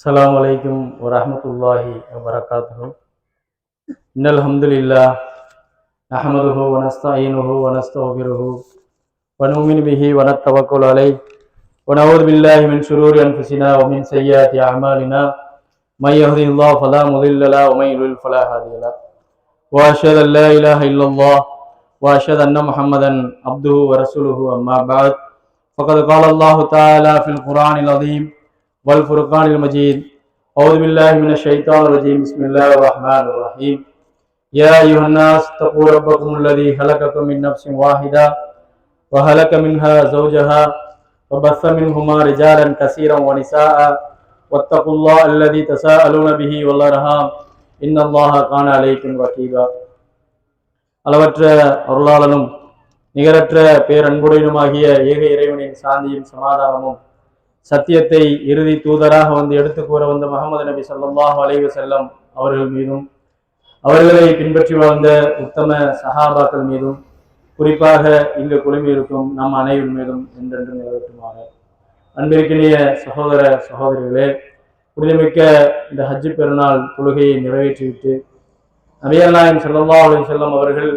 السلام عليكم ورحمة الله وبركاته إن الحمد لله نحمده ونستعينه ونستغفره ونؤمن به ونتوكل عليه ونعوذ بالله من شرور أنفسنا ومن سيئات أعمالنا من يهده الله فلا مضل له ومن يضلل فلا هادي له وأشهد أن لا إله إلا الله وأشهد أن محمدا عبده ورسوله أما بعد فقد قال الله تعالى في القرآن العظيم والفرقان المجيد أعوذ بالله من الشيطان الرجيم بسم الله الرحمن الرحيم يا أيها الناس اتقوا ربكم الذي خلقكم من نفس واحدة وهلك منها زوجها وبث منهما رجالا كثيرا ونساء واتقوا الله الذي تساءلون به والأرحام إن الله كان عليكم رقيبا அளவற்ற அருளாளனும் நிகரற்ற பேரன்புடையனுமாகிய ஏக இறைவனின் சாந்தியும் சமாதானமும் சத்தியத்தை இறுதி தூதராக வந்து எடுத்து கூற வந்த முகமது நபி ஸல்லல்லாஹு அலைஹி செல்லம் அவர்கள் மீதும் அவர்களை பின்பற்றி வாழ்ந்த உத்தம சஹாபாக்கள் மீதும் குறிப்பாக இங்கு குழுமி இருக்கும் நம் அனைவர் மீதும் என்றென்று நிலவட்டுமாக அன்பிற்கினிய சகோதர சகோதரிகளே புனிதமிக்க இந்த ஹஜ்ஜு பெருநாள் தொழுகையை நிறைவேற்றிவிட்டு நபிகள் நாயம் ஸல்லல்லாஹு அலைஹி அவர்கள்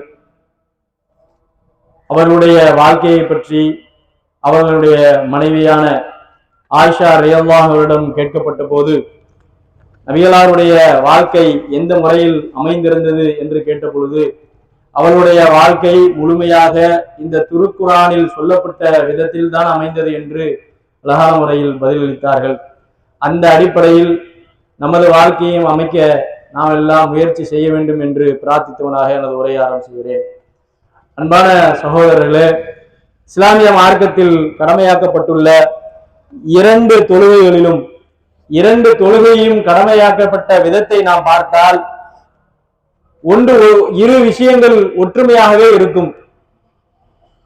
அவர்களுடைய வாழ்க்கையை பற்றி அவர்களுடைய மனைவியான ஆயிஷா ரியல்லாஹ் அவரிடம் கேட்கப்பட்ட போது நபிகளாருடைய வாழ்க்கை எந்த முறையில் அமைந்திருந்தது என்று கேட்ட பொழுது அவளுடைய வாழ்க்கை முழுமையாக இந்த திருக்குறானில் சொல்லப்பட்ட விதத்தில் தான் அமைந்தது என்று அழகான முறையில் பதிலளித்தார்கள். அந்த அடிப்படையில் நமது வாழ்க்கையும் அமைக்க நாம் எல்லாம் முயற்சி செய்ய வேண்டும் என்று பிரார்த்தித்தவனாக எனது உரையை ஆரம்பிச்சுகிறேன் அன்பான சகோதரர்களே இஸ்லாமிய மார்க்கத்தில் கடமையாக்கப்பட்டுள்ள இரண்டு தொழுகைகளிலும் இரண்டு தொழுகையும் கடமையாக்கப்பட்ட விதத்தை நாம் பார்த்தால் ஒன்று இரு விஷயங்கள் ஒற்றுமையாகவே இருக்கும்.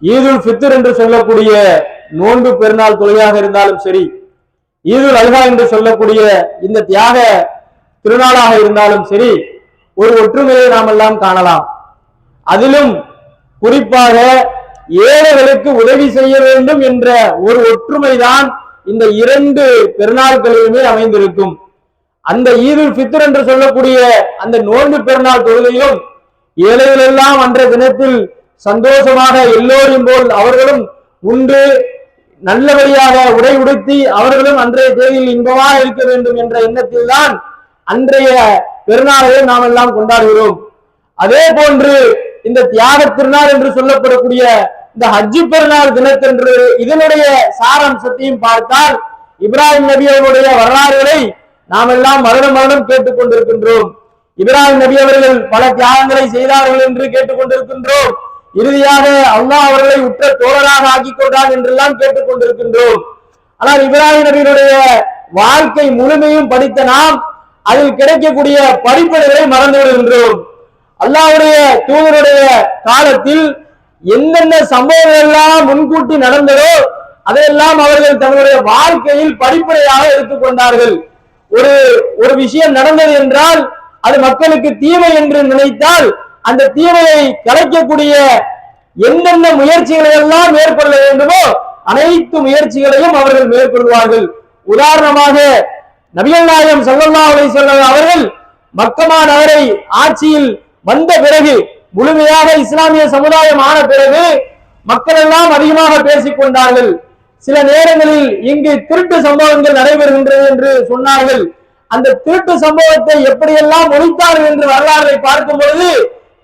ஈதுல் ஃபித்ர் என்று சொல்லக்கூடிய நோன்பு பெருநாள் தொழுகையாக இருந்தாலும் சரி ஈதுல் அல்ஹா என்று சொல்லக்கூடிய இந்த தியாக திருநாளாக இருந்தாலும் சரி ஒரு ஒற்றுமையை நாம் எல்லாம் காணலாம். அதிலும் குறிப்பாக ஏழைகளுக்கு உதவி செய்ய வேண்டும் என்ற ஒரு ஒற்றுமைதான் இந்த இரண்டு பெருநாட்களிலுமே அமைந்திருக்கும். அந்த ஈதுல் பித்ர் என்று சொல்லக்கூடிய அந்த நோன்பு பெருநாள் தொழுகையிலும் ஏழைகள் எல்லாம் அன்றைய தினத்தில் சந்தோஷமாக எல்லோரும் போல் அவர்களும் உண்டு நல்லபடியாக உடை உடுத்தி அவர்களும் அன்றைய தேதியில் இன்பமாக இருக்க வேண்டும் என்ற எண்ணத்தில் தான் அன்றைய பெருநாளையும் நாம் எல்லாம் கொண்டாடுகிறோம். அதே போன்று இந்த தியாக திருநாள் என்று சொல்லப்படக்கூடிய இந்த ஹஜ்ஜு பெருநாள் தினத்தன்று இதனுடைய சாரம்சத்தையும் பார்த்தால் இப்ராஹிம் நபி அவர்களுடைய வரலாறுகளை நாம் எல்லாம் மரணம் மரணம் கேட்டுக் கொண்டிருக்கின்றோம் இப்ராஹிம் நபி அவர்கள் பல தியாகங்களை செய்தார்கள் என்று கேட்டுக் கொண்டிருக்கின்றோம் இறுதியாக அல்லாஹ் அவர்களை உற்ற தோழராக ஆக்கிக் கொண்டான் என்றெல்லாம் கேட்டுக் கொண்டிருக்கின்றோம் ஆனால் இப்ராஹிம் நபியினுடைய வாழ்க்கை முழுமையும் படித்த நாம் அதில் கிடைக்கக்கூடிய படிப்பினைகளை மறந்து விடுகின்றோம் அல்லாவுடைய தூதருடைய காலத்தில் எந்தெந்த சம்பவங்கள் எல்லாம் முன்கூட்டி நடந்ததோ அதையெல்லாம் அவர்கள் தங்களுடைய வாழ்க்கையில் படிப்படையாக எடுத்துக்கொண்டார்கள் ஒரு ஒரு விஷயம் நடந்தது என்றால் அது மக்களுக்கு தீமை என்று நினைத்தால் அந்த தீமையை கலைக்கக்கூடிய என்னென்ன முயற்சிகளை எல்லாம் மேற்கொள்ள வேண்டுமோ அனைத்து முயற்சிகளையும் அவர்கள் மேற்கொள்வார்கள். உதாரணமாக நபிகள் நாயகம் ஸல்லல்லாஹு அலைஹி அவர்கள் மக்கமா நகரை ஆட்சியில் வந்த பிறகு முழுமையாக இஸ்லாமிய சமுதாயம் ஆன பிறகு மக்கள் எல்லாம் அதிகமாக பேசிக் கொண்டார்கள். சில நேரங்களில் இங்கு திருட்டு சம்பவங்கள் நடைபெறுகின்றது என்று சொன்னார்கள். அந்த திருட்டு சம்பவத்தை எப்படியெல்லாம் ஒழித்தார்கள் என்று வரலாறை பார்க்கும் பொழுது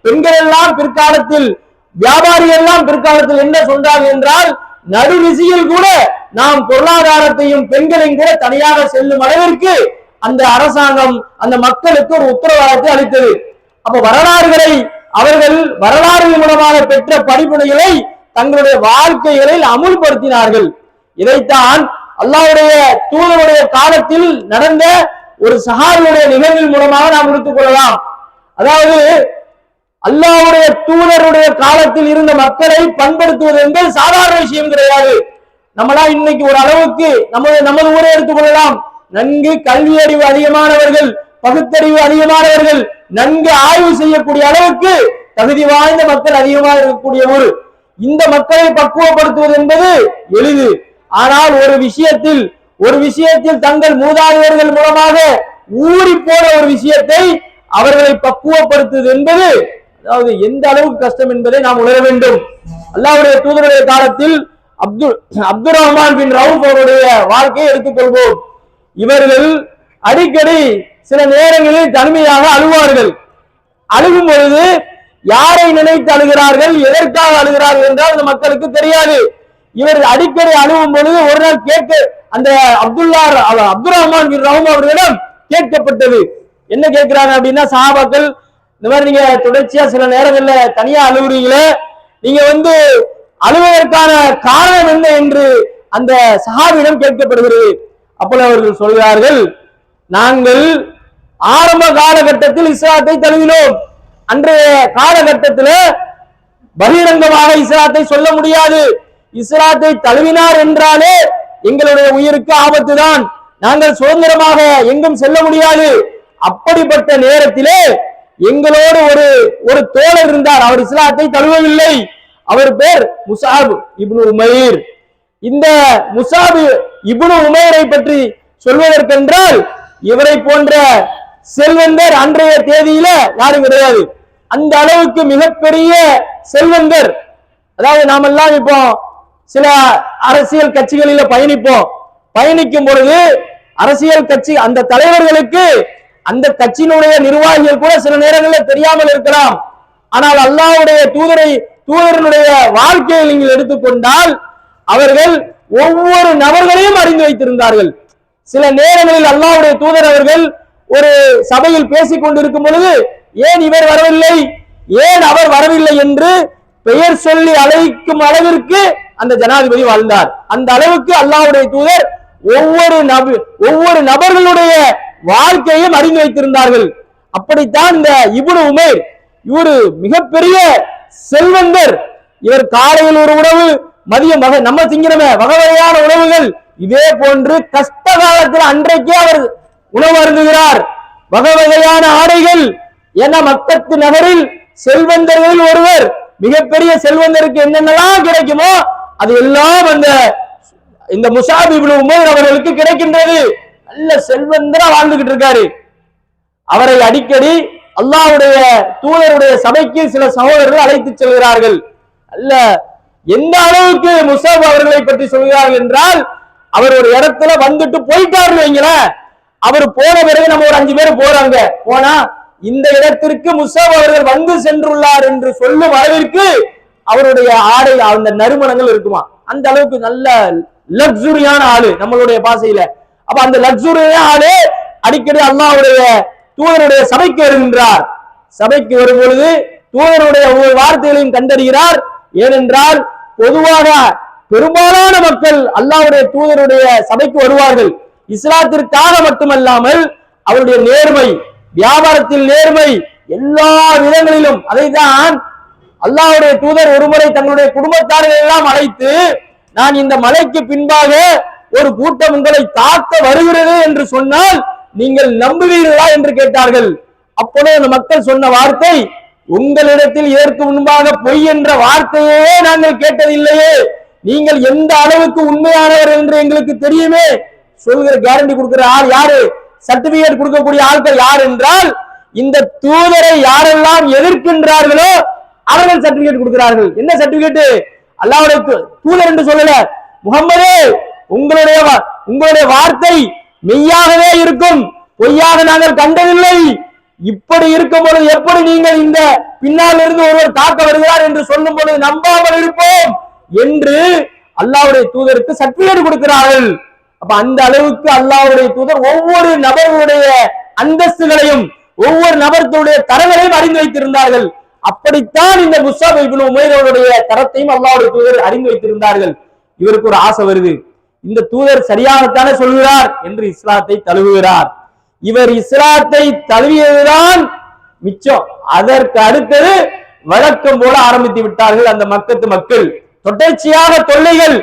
பெண்கள் எல்லாம் பிற்காலத்தில் வியாபாரி எல்லாம் பிற்காலத்தில் என்ன சொன்னார்கள் என்றால் நடுவிசியில் கூட நாம் பொருளாதாரத்தையும் பெண்களையும் கூட தனியாக செல்லும் அளவிற்கு அந்த அரசாங்கம் அந்த மக்களுக்கு ஒரு உத்தரவாதத்தை அளித்தது. அப்ப வரலாறுகளை அவர்கள் வரலாறு மூலமாக பெற்ற படிப்பினைகளை தங்களுடைய வாழ்க்கைகளில் அமுல்படுத்தினார்கள். இதைத்தான் அல்லாவுடைய தூதருடைய காலத்தில் நடந்த ஒரு சஹாபியுடைய நிகழ்வின் மூலமாக நாம் எடுத்துக் கொள்ளலாம். அதாவது அல்லாவுடைய தூதருடைய காலத்தில் இருந்த மக்களை பண்படுத்துவது என்பது சாதாரண விஷயம் கிடையாது. நம்மளா இன்னைக்கு ஒரு அளவுக்கு நமது நமது ஊரை எடுத்துக் கொள்ளலாம். நன்கு கல்வி அறிவு அதிகமானவர்கள் பகுத்தறிவு அதிகமானவர்கள் நன்கு ஆய்வு செய்யக்கூடிய அளவுக்கு தகுதி வாய்ந்த மக்கள் அதிகமாக இருக்கக்கூடிய ஊர். இந்த மக்களை பக்குவப்படுத்துவது என்பது எளிது. ஆனால் ஒரு விஷயத்தில் ஒரு விஷயத்தில் தங்கள் மூதாதையர்கள் மூலமாக ஊறி போன ஒரு விஷயத்தை அவர்களை பக்குவப்படுத்துவது என்பது அதாவது எந்த அளவுக்கு கஷ்டம் என்பதை நாம் உணர வேண்டும். அல்லாவுடைய தூதருடைய காலத்தில் Abdul Abdul Rahman bin Rauf அவருடைய வாழ்க்கையை எடுத்துக்கொள்வோம். இவர்கள் அடிக்கடி சில நேரங்களில் தனிமையாக அழுவார்கள். அழுகும் பொழுது யாரை நினைத்து அழுகிறார்கள் எதற்காக அழுகிறார்கள் என்றால் அந்த மக்களுக்கு தெரியாது. இவர் அடிக்கடி அழுகும் பொழுது ஒரு நாள் கேட்க அந்த அப்துல்லா அப்துல் ரஹ்மான் பின் ரஹூம் அவர்களிடம் கேட்கப்பட்டது. என்ன கேட்கிறாங்க அப்படின்னா சஹாபாக்கள் இந்த மாதிரி நீங்க தொடர்ச்சியா சில நேரங்கள்ல தனியா அழுகுறீங்களே நீங்க வந்து அழுவதற்கான காரணம் என்ன என்று அந்த சஹாபிடம் கேட்கப்படுகிறது. அப்பொழுது அவர்கள் சொல்கிறார்கள் நாங்கள் ஆரம்ப காலகட்டத்தில் இஸ்லாத்தை தழுவினோம். அன்றைய காலகட்டத்தில் பகிரங்கமாக இஸ்லாத்தை சொல்ல முடியாது. இஸ்லாத்தை தழுவினார் என்றாலே எங்களுடைய உயிருக்கு ஆபத்து தான் நாங்கள் சுதந்திரமாக எங்கும் செல்ல முடியாது. அப்படிப்பட்ட நேரத்திலே எங்களோடு ஒரு ஒரு தோழர் இருந்தார். அவர் இஸ்லாத்தை தழுவவில்லை. அவர் பேர் முசாப் இப்னு உமைர். இந்த முசாபு இப்னு உமைரை பற்றி சொல்வதற்கென்றால் இவரை போன்ற செல்வந்தர் அன்றைய தேதியில யாரும் கிடையாது. அந்த அளவுக்கு மிகப்பெரிய செல்வந்தர். அதாவது நாமெல்லாம் இப்போ சில அரசியல் கட்சிகளில பயணிப்போம். பயணிக்கும் பொழுது அரசியல் கட்சி அந்த தலைவர்களுக்கு அந்த கட்சியினுடைய நிர்வாகிகள் கூட சில நேரங்களில் தெரியாமல் இருக்கலாம். ஆனால் அல்லாவுடைய தூதரை தூதரனுடைய வாழ்க்கையை நீங்கள் எடுத்துக்கொண்டால் அவர்கள் ஒவ்வொரு நபர்களையும் அறிந்து வைத்திருந்தார்கள். சில நேரங்களில் அல்லாவுடைய தூதர் அவர்கள் ஒரு சபையில் பேசிக் கொண்டிருக்கும் பொழுது ஏன் இவர் வரவில்லை? ஏன் அவர் வரவில்லை? என்று பெயர் சொல்லி அழைக்கும் அளவிற்கு அந்த ஜனாதிபதி வாழ்ந்தார். அந்த அளவுக்கு அல்லாவுடைய தூதர் ஒவ்வொரு நப ஒவ்வொரு நபர்களுடைய வாழ்க்கையும் அறிந்து வைத்திருந்தார்கள். அப்படித்தான் இந்த இப்னு உமேர் இவரு மிகப்பெரிய செல்வந்தர். இவர் காலையில் ஒரு உணவு மதியம் வகை நம்ம திங்கிறமே வகை வகையான உணவுகள். இதே போன்று கஷ்ட காலத்தில் அன்றைக்கே அவர் உணவு அருந்துகிறார். வகை வகையான ஆடைகள் என மக்கத்து நகரில் செல்வந்தர்களில் ஒருவர் மிகப்பெரிய செல்வந்தருக்கு என்னென்னலாம் கிடைக்குமோ அது எல்லாம் அந்த இந்த முசாபி உமர் அவர்களுக்கு கிடைக்கின்றது. நல்ல செல்வந்தரா வாழ்ந்துகிட்டு இருக்காரு. அவரை அடிக்கடி அல்லாவுடைய தூதருடைய சபைக்கு சில சகோதரர்கள் அழைத்து செல்கிறார்கள். அல்ல எந்த அளவுக்கு முசாப் அவர்களை பற்றி சொல்கிறார்கள் என்றால் அவர் ஒரு இடத்துல வந்துட்டு போயிட்டாருன்னு வைங்களேன். அவர் போன பிறகு நம்ம ஒரு அஞ்சு பேர் போறாங்க. போனா இந்த இடத்திற்கு முசாப் அவர்கள் வந்து சென்றுள்ளார் என்று சொல்லும் அளவிற்கு அவருடைய ஆடை அந்த நறுமணங்கள் இருக்குமா? அந்த அளவுக்கு நல்ல லக்ஸுரியான ஆளு நம்மளுடைய பாசையில அப்ப அந்த லக்ஸுரியான ஆளு அடிக்கடி அல்லாவுடைய தூதருடைய சபைக்கு வருகின்றார். சபைக்கு வரும் பொழுது தூதருடைய ஒவ்வொரு வார்த்தைகளையும் கண்டறிகிறார். ஏனென்றால் பொதுவாக பெரும்பாலான மக்கள் அல்லாவுடைய தூதருடைய சபைக்கு வருவார்கள். இஸ்லாத்திற்காக மட்டுமல்லாமல் அவருடைய நேர்மை வியாபாரத்தில் நேர்மை எல்லா விதங்களிலும் அதைதான் அல்லாவுடைய தூதர் ஒருமுறை தங்களுடைய குடும்பத்தார்கள் எல்லாம் அழைத்து நான் இந்த மலைக்கு பின்பாக ஒரு கூட்டம் உங்களை தாக்க வருகிறது என்று சொன்னால் நீங்கள் நம்புவீர்களா என்று கேட்டார்கள். அப்பொழுது அந்த மக்கள் சொன்ன வார்த்தை உங்களிடத்தில் இதற்கு முன்பாக பொய் என்ற வார்த்தையே நாங்கள் கேட்டதில்லையே. நீங்கள் எந்த அளவுக்கு உண்மையானவர் என்று எங்களுக்கு தெரியுமே. சொல்கிற கேரண்டி கொடுக்கிற ஆள் யாரு? சர்டிபிகேட் கொடுக்கக்கூடிய ஆட்கள் யார் என்றால் இந்த தூதரை யாரெல்லாம் எதிர்க்கின்றார்களோ அவர்கள் சர்டிபிகேட் கொடுக்கிறார்கள். என்ன சர்டிபிகேட் அல்லாவுடைய தூதர் என்று சொல்லல. முகம்மதே உங்களுடைய உங்களுடைய வார்த்தை மெய்யாகவே இருக்கும். பொய்யாக நாங்கள் கண்டதில்லை. இப்படி இருக்கும் பொழுது எப்படி நீங்கள் இந்த பின்னால் இருந்து ஒருவர் தாக்க வருகிறார் என்று சொல்லும் பொழுது நம்பாமல் இருப்போம் என்று அல்லாவுடைய தூதருக்கு சர்டிபிகேட் கொடுக்கிறார்கள். அப்ப அந்த அளவுக்கு அல்லாவுடைய தூதர் ஒவ்வொரு நபருடைய அந்தஸ்துகளையும் ஒவ்வொரு நபர்களுடைய தரங்களையும் அறிந்து வைத்திருந்தார்கள். அப்படித்தான் இந்த முஸ்தாப் இப்னு தரத்தையும் அல்லாவுடைய தூதர் அறிந்து வைத்திருந்தார்கள். இவருக்கு ஒரு ஆசை வருது. இந்த தூதர் சரியாகத்தானே சொல்கிறார் என்று இஸ்லாத்தை தழுவுகிறார். இவர் இஸ்லாத்தை தழுவியதுதான் மிச்சம். அதற்கு அடுத்தது வழக்கம் போல ஆரம்பித்து விட்டார்கள் அந்த மக்கத்து மக்கள். தொடர்ச்சியாக தொல்லைகள்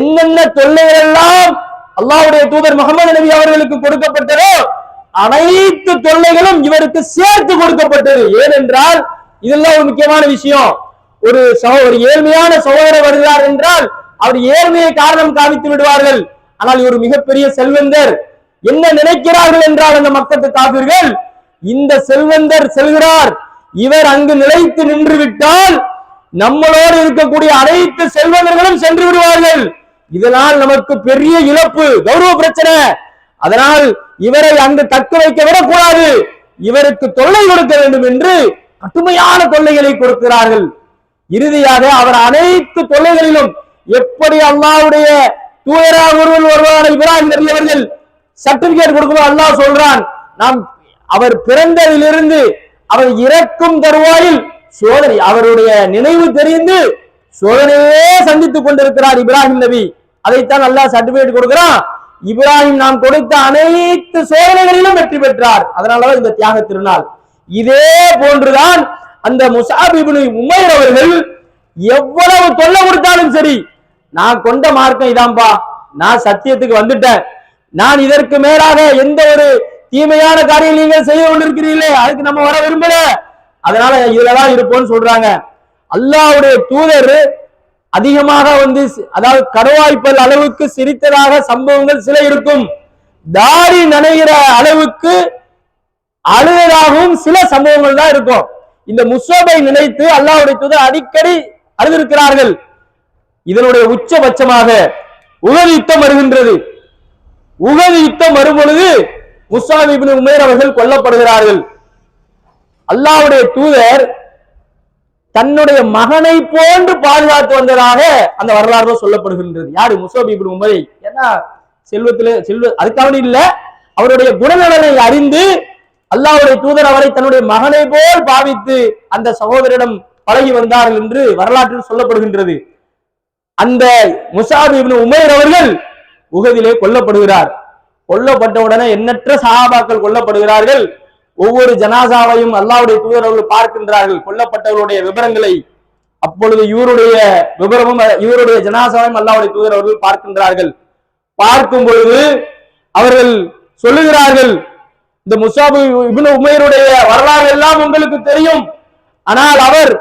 என்னென்ன தொல்லைகள் எல்லாம் அல்லாவுடைய தூதர் முகமது நபி அவர்களுக்கு கொடுக்கப்பட்டதோ அனைத்து தொல்லைகளும் இவருக்கு சேர்த்து கொடுக்கப்பட்டது. ஏனென்றால் இதெல்லாம் ஒரு முக்கியமான விஷயம். ஒரு சகோ- ஒரு ஏழ்மையான சகோதரர் வருகிறார் என்றால் அவர் ஏழ்மையை காரணம் காமித்து விடுவார்கள். ஆனால் இவர் மிகப்பெரிய செல்வந்தர். என்ன நினைக்கிறார்கள் என்றால் அந்த மக்கத்து காப்பீர்கள் இந்த செல்வந்தர் செல்கிறார். இவர் அங்கு நிலைத்து நின்று விட்டால் நம்மளோடு இருக்கக்கூடிய அனைத்து செல்வந்தர்களும் சென்று விடுவார்கள். இதனால் நமக்கு பெரிய இழப்பு கௌரவ பிரச்சனை. அதனால் இவரை அங்கு தக்க வைக்க விடக்கூடாது. இவருக்கு தொல்லை கொடுக்க வேண்டும் என்று கடுமையான தொல்லைகளை கொடுக்கிறார்கள். இறுதியாக அவர் அனைத்து தொல்லைகளிலும் எப்படி அல்லாவுடைய தூயரா ஒருவன் ஒருவரான இப்ராஹிம் நபி அவர்கள் சர்டிபிகேட் கொடுக்கும்போது அல்லாஹ் சொல்றான். நாம் அவர் பிறந்ததிலிருந்து அவர் இறக்கும் தருவாயில் சோதனை அவருடைய நினைவு தெரிந்து சோதனையே சந்தித்துக் கொண்டிருக்கிறார் இப்ராஹிம் நபி. அதைத்தான் நல்லா சர்டிபிகேட் கொடுக்கிறான். இப்ராஹிம் நாம் கொடுத்த அனைத்து சோதனைகளிலும் வெற்றி பெற்றார். அதனாலதான் இந்த தியாக திருநாள். இதே போன்றுதான் அந்த முசாபிபுனி உமைர் அவர்கள் எவ்வளவு தொல்லை கொடுத்தாலும் சரி நான் கொண்ட மார்க்கம் இதான்பா நான் சத்தியத்துக்கு வந்துட்டேன். நான் இதற்கு மேலாக எந்த ஒரு தீமையான காரியம் நீங்கள் செய்ய கொண்டிருக்கிறீர்களே அதுக்கு நம்ம வர விரும்பல. அதனால இதுலதான் இருப்போம்னு சொல்றாங்க. அல்லாஹ்வுடைய தூதர் அதிகமாக வந்து சி- அதாவது கருவாய்ப்பல் அளவுக்கு சிரித்ததாக சம்பவங்கள் சில இருக்கும். தாடி நனைகிற அளவுக்கு அழுதாகவும் சில சம்பவங்கள் தான் இருக்கும். இந்த முசோபை நினைத்து அல்லாவுடைய தூதர் அடிக்கடி அழுதிருக்கிறார்கள். இதனுடைய உச்சபட்சமாக உகது யுத்தம் வருகின்றது. உகது யுத்தம் வரும்பொழுது பொழுது உமேர் அவர்கள் கொல்லப்படுகிறார்கள். அல்லாவுடைய தூதர் தன்னுடைய மகனை போன்று பாதுகாத்து வந்ததாக அந்த வரலாறு சொல்லப்படுகின்றது. யாரு? முசோபி இப்படி உமைர். ஏன்னா செல்வத்திலே செல்வ அதுக்காக இல்ல. அவருடைய குணநலனை அறிந்து அல்லாவுடைய தூதர் அவரை தன்னுடைய மகனை போல் பாவித்து அந்த சகோதரிடம் பழகி வந்தார்கள் என்று வரலாற்றில் சொல்லப்படுகின்றது. அந்த முசாப் இப்னு அவர்கள் உகதிலே கொல்லப்படுகிறார். கொல்லப்பட்ட உடனே எண்ணற்ற சஹாபாக்கள் கொல்லப்படுகிறார்கள். ஒவ்வொரு ஜனாசாவையும் அல்லாவுடைய தூதர் அவர்கள் பார்க்கின்றார்கள் கொல்லப்பட்டவர்களுடைய விவரங்களை அப்பொழுது இவருடைய விவரமும் இவருடைய ஜனாசாவையும் அல்லாவுடைய தூதர் அவர்கள் பார்க்கின்றார்கள். பார்க்கும் பொழுது அவர்கள் சொல்லுகிறார்கள் இந்த முசாபு இபின் உமையருடைய வரலாறு எல்லாம் உங்களுக்கு தெரியும். ஆனால் அவர்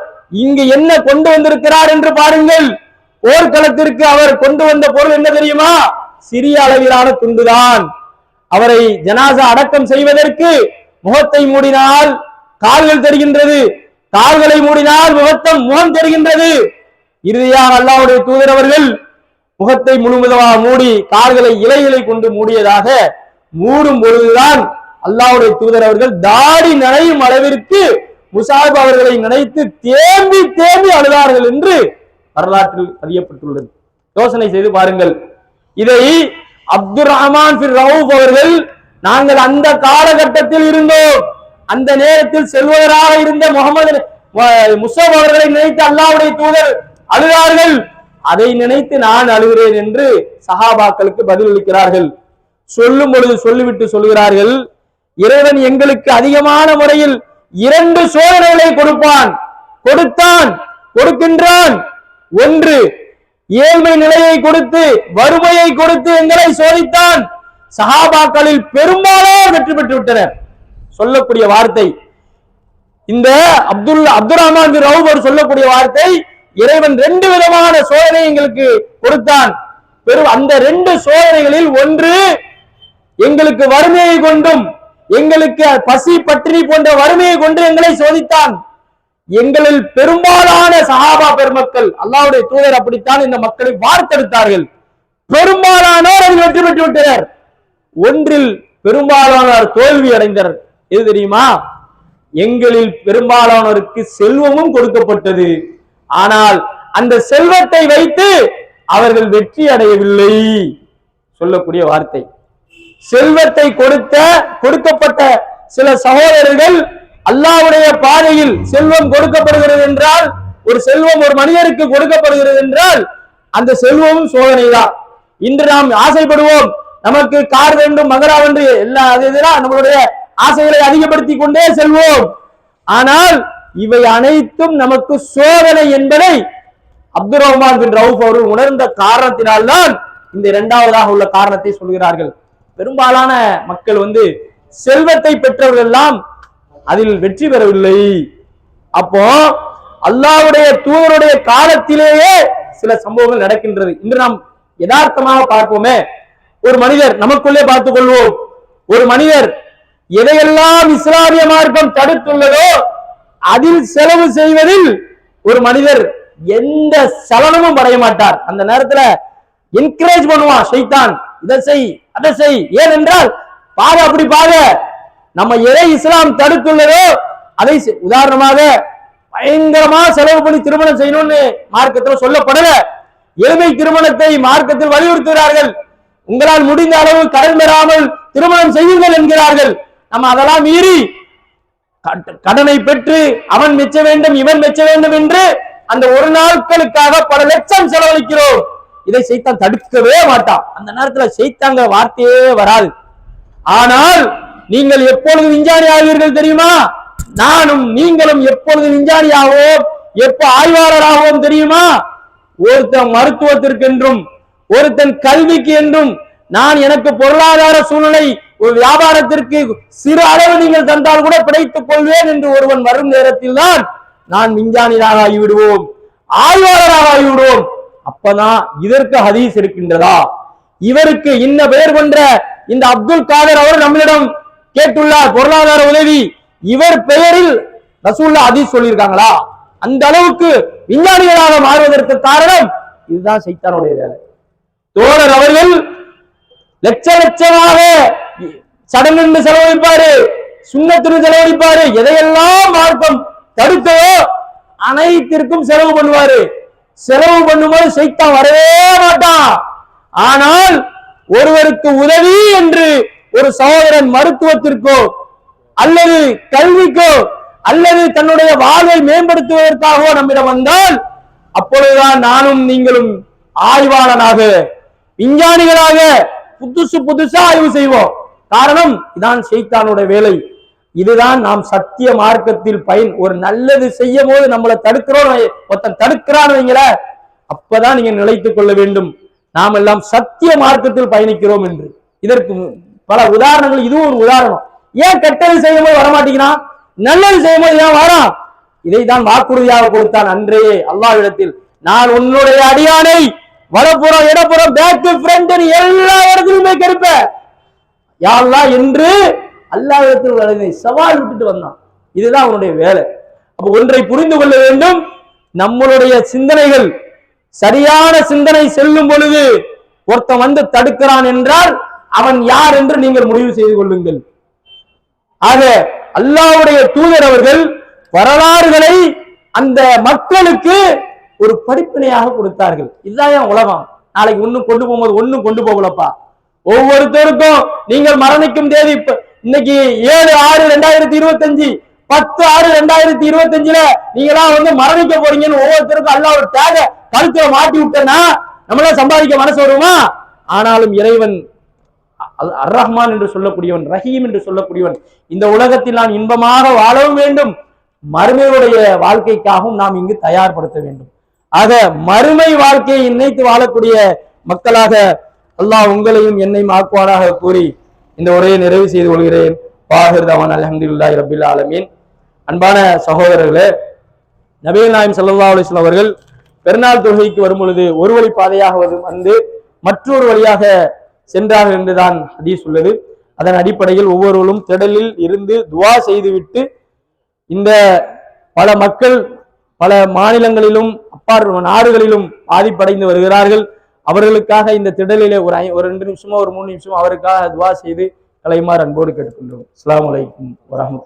இங்கு என்ன கொண்டு வந்திருக்கிறார் என்று பாருங்கள். போர்க்களத்திற்கு அவர் கொண்டு வந்த பொருள் என்ன தெரியுமா? சிறிய அளவிலான துண்டுதான். அவரை ஜனாசா அடக்கம் செய்வதற்கு முகத்தை மூடினால் கால்கள் தெரிகின்றது. கால்களை மூடினால் முகத்தம் முகம் தெரிகின்றது. இறுதியாக அல்லாவுடைய தூதர் அவர்கள் முகத்தை முழுவதுமாக மூடி கால்களை இலைகளை கொண்டு மூடியதாக மூடும் பொழுதுதான் அல்லாவுடைய தூதர் அவர்கள் தாடி நனையும் அளவிற்கு முசாப் அவர்களை நினைத்து தேம்பி தேம்பி அழுதார்கள் என்று வரலாற்றில் அறியப்பட்டுள்ளது யோசனை செய்து பாருங்கள். இதை அப்துல் ரஹ்மான் ரவுப் அவர்கள் நாங்கள் அந்த காலகட்டத்தில் இருந்தோம். அந்த நேரத்தில் செல்வதராக இருந்த முகமது முசப் அவர்களை நினைத்து அல்லாவுடைய தூதர் அழுதார்கள். அதை நினைத்து நான் அழுகிறேன் என்று சஹாபாக்களுக்கு பதிலளிக்கிறார்கள். சொல்லும் பொழுது சொல்லிவிட்டு சொல்கிறார்கள் இறைவன் எங்களுக்கு அதிகமான முறையில் இரண்டு சோதனைகளை கொடுப்பான். கொடுத்தான் கொடுக்கின்றான். ஒன்று ஏழ்மை நிலையை கொடுத்து வறுமையை கொடுத்து எங்களை சோதித்தான். சஹாபாக்களில் பெரும்பாலோர் வெற்றி பெற்று விட்டனர். சொல்லக்கூடிய வார்த்தை இந்த அப்துல் அப்துல் ரஹ்மான் ரவுபர் சொல்லக்கூடிய வார்த்தை இறைவன் ரெண்டு விதமான சோதனை எங்களுக்கு கொடுத்தான். பெரும் அந்த ரெண்டு சோதனைகளில் ஒன்று எங்களுக்கு வறுமையை கொண்டும் எங்களுக்கு பசி பட்டினி போன்ற வறுமையை கொண்டு எங்களை சோதித்தான். எங்களில் பெரும்பாலான சஹாபா பெருமக்கள் அல்லாவுடைய தூதர் அப்படித்தான் இந்த மக்களை வார்த்தெடுத்தார்கள். பெரும்பாலானோர் அதில் வெற்றி பெற்று விட்டனர். ஒன்றில் பெரும்பாலானோர் தோல்வி அடைந்தனர். எது தெரியுமா? எங்களில் பெரும்பாலானோருக்கு செல்வமும் கொடுக்கப்பட்டது. ஆனால் அந்த செல்வத்தை வைத்து அவர்கள் வெற்றி அடையவில்லை. சொல்லக்கூடிய வார்த்தை. செல்வத்தை கொடுத்த கொடுக்கப்பட்ட சில சகோதரர்கள் அல்லாவுடைய பாதையில் செல்வம் கொடுக்கப்படுகிறது என்றால் ஒரு செல்வம் ஒரு மனிதருக்கு கொடுக்கப்படுகிறது என்றால் அந்த செல்வமும் சோதனைதான். இன்று நாம் ஆசைப்படுவோம் நமக்கு கார் வேண்டும் மகரா என்று எல்லா அது இதெல்லாம் நம்மளுடைய ஆசைகளை அதிகப்படுத்தி கொண்டே செல்வோம். ஆனால் இவை அனைத்தும் நமக்கு சோதனை என்பதை அப்துல் ரஹ்மான் பின் ரவுப் அவர்கள் உணர்ந்த காரணத்தினால்தான் இந்த இரண்டாவதாக உள்ள காரணத்தை சொல்கிறார்கள். பெரும்பாலான மக்கள் வந்து செல்வத்தை பெற்றவர்கள் எல்லாம் அதில் வெற்றி பெறவில்லை. அப்போ அல்லாவுடைய தூதருடைய காலத்திலேயே சில சம்பவங்கள் நடக்கின்றது. இன்று நாம் யதார்த்தமாக பார்ப்போமே. ஒரு மனிதர் நமக்குள்ளே பார்த்துக் கொள்வோம் ஒரு மனிதர் எதையெல்லாம் இஸ்லாமிய மார்க்கம் தடுத்துள்ளதோ அதில் செலவு செய்வதில் ஒரு மனிதர் எந்த சலனமும் படைய மாட்டார். அந்த நேரத்துல என்கரேஜ் பண்ணுவான் ஷைத்தான் இதை செய் அதை செய். ஏனென்றால் பாரு அப்படி பாரு. நம்ம எதை இஸ்லாம் தடுத்துள்ளதோ அதை உதாரணமாக பயங்கரமா செலவு பண்ணி திருமணம் செய்யணும்னு மார்க்கத்தில் சொல்லப்படல. எளிமை திருமணத்தை மார்க்கத்தில் வலியுறுத்துகிறார்கள். உங்களால் முடிந்த அளவு கடன் பெறாமல் திருமணம் செய்யுங்கள் என்கிறார்கள். நம்ம அதெல்லாம் மீறி கடனை பெற்று அவன் மெச்ச வேண்டும் இவன் மெச்ச வேண்டும் என்று அந்த ஒரு நாட்களுக்காக பல லட்சம் செலவழிக்கிறோம். இதை செய்தான் தடுக்கவே மாட்டான். அந்த நேரத்துல செய்தாங்க வார்த்தையே வராது. ஆனால் நீங்கள் எப்பொழுது விஞ்ஞானி ஆவீர்கள் தெரியுமா? நானும் நீங்களும் எப்பொழுது விஞ்ஞானி ஆவோம் எப்ப ஆய்வாளராகவும் தெரியுமா? ஒருத்தன் மருத்துவத்திற்கென்றும் ஒருத்தன் கல்விக்கு என்றும் நான் எனக்கு பொருளாதார சூழ்நிலை ஒரு வியாபாரத்திற்கு சிறு அளவு நீங்கள் தந்தால் கூட பிழைத்துக் கொள்வேன் என்று ஒருவன் வரும் நேரத்தில் தான் நான் விஞ்ஞானியாக ஆகிவிடுவோம் ஆய்வாளராக ஆகிவிடுவோம். அப்பதான் இதற்கு ஹதீஸ் இருக்கின்றதா? இவருக்கு இன்ன பெயர் கொன்ற இந்த அப்துல் காதர் அவர் நம்மளிடம் கேட்டுள்ளார் பொருளாதார உதவி. இவர் பெயரில் ரசூல்லா ஹதீஸ் சொல்லியிருக்காங்களா? அந்த அளவுக்கு விஞ்ஞானிகளாக மாறுவதற்கு காரணம் இதுதான் சைத்தானுடைய வேலை. தோழர் அவர்கள் லட்ச லட்சமாக சடங்கு செலவழிப்பாரு சுண்ணத்திற்கு செலவழிப்பாரு எதையெல்லாம் மார்க்கம் தடுக்கவோ அனைத்திற்கும் செலவு பண்ணுவாரு. செலவு பண்ணும்போது சைத்தான் வரவே மாட்டான். ஆனால் ஒருவருக்கு உதவி என்று ஒரு சகோதரன் மருத்துவத்திற்கோ அல்லது கல்விக்கோ அல்லது தன்னுடைய வாழ்வை மேம்படுத்துவதற்காகவோ நம்மிடம் வந்தால் அப்பொழுதுதான் நானும் நீங்களும் ஆய்வாளனாக விஞ்ஞானிகளாக புதுசு புதுசா ஆய்வு செய்வோம். காரணம் இதான் செய்தானுடைய வேலை. இதுதான் நாம் சத்திய மார்க்கத்தில் பயன் ஒரு நல்லது செய்யும் போது நம்மளை தடுக்கிறோம் ஒருத்தன் தடுக்கிறான்னு வைங்கள அப்பதான் நீங்க நிலைத்துக் கொள்ள வேண்டும். நாம் எல்லாம் சத்திய மார்க்கத்தில் பயணிக்கிறோம் என்று. இதற்கு பல உதாரணங்கள் இதுவும் ஒரு உதாரணம். ஏன் கெட்டது செய்யும் போது வரமாட்டேங்கிறான் நல்லது செய்யும் போது ஏன் வரான் இதை தான் வாக்குறுதியாக கொடுத்தான் அன்றே அல்லாவிடத்தில் நான் உன்னுடைய அடியானை வலப்புறம் இடப்புறம் பேக்கு ஃப்ரண்ட் எல்லா இடத்துலயுமே கெடுப்ப. யாரெல்லாம் என்று அல்லாஹ்விடத்தில் வழங்கி சவால் விட்டுட்டு வந்தான். இதுதான் அவனுடைய வேலை. அப்ப ஒன்றை புரிந்து கொள்ள வேண்டும். நம்மளுடைய சிந்தனைகள் சரியான சிந்தனை செல்லும் பொழுது ஒருத்தன் வந்து தடுக்கிறான் என்றால் அவன் யார் என்று நீங்கள் முடிவு செய்து கொள்ளுங்கள். ஆக அல்லாவுடைய தூதர் அவர்கள் வரலாறுகளை அந்த மக்களுக்கு ஒரு படிப்பினையாக கொடுத்தார்கள். இதுதான் என் உலகம். நாளைக்கு ஒண்ணும் கொண்டு போகும்போது ஒன்னும் கொண்டு போகலப்பா. ஒவ்வொருத்தருக்கும் நீங்கள் மரணிக்கும் தேதி இன்னைக்கு ஏழு ஆறு ரெண்டாயிரத்தி இருபத்தஞ்சு பத்து ஆறு ரெண்டாயிரத்தி இருபத்தஞ்சுல நீங்களாம் வந்து மரணிக்க போறீங்கன்னு ஒவ்வொருத்தருக்கும் அல்ல ஒரு தேக கழுத்துல மாட்டி விட்டனா நம்மள சம்பாதிக்க மனசு வருமா? ஆனாலும் இறைவன் அர் ரஹ்மான் என்று சொல்லக்கூடியவன் ரஹீம் என்று சொல்லக்கூடியவன் இந்த உலகத்தில் நான் இன்பமாக வாழவும் வேண்டும். மறுமையுடைய வாழ்க்கைக்காகவும் நாம் இங்கு தயார்படுத்த வேண்டும். ஆக மறுமை வாழ்க்கையை இணைத்து வாழக்கூடிய மக்களாக அல்லாஹ் உங்களையும் என்னையும் ஆக்குவானாக கூறி இந்த உரையை நிறைவு செய்து கொள்கிறேன். பாஹிர் தவான் ரபில் ஆலமீன். அன்பான சகோதரர்களே நபீல் நாயம் சல்லா அலிஸ்லாம் அவர்கள் பெருநாள் தொழுகைக்கு வரும் பொழுது ஒரு வழி பாதையாக வந்து மற்றொரு வழியாக சென்றார்கள் என்றுதான் ஹதீஸ் உள்ளது. அதன் அடிப்படையில் ஒவ்வொருவரும் திடலில் இருந்து துவா செய்துவிட்டு இந்த பல மக்கள் பல மாநிலங்களிலும் அப்பார் நாடுகளிலும் பாதிப்படைந்து வருகிறார்கள். அவர்களுக்காக இந்த திடலிலே ஒரு ஐ- ஒரு ரெண்டு நிமிஷமோ ஒரு மூணு நிமிஷமோ அவருக்காக துவா செய்து கலைமார் அன்போடு கேட்டுக்கொண்டோம் அஸ்லாம் அலைக்கும் வரஹ்மத்துல்லாஹி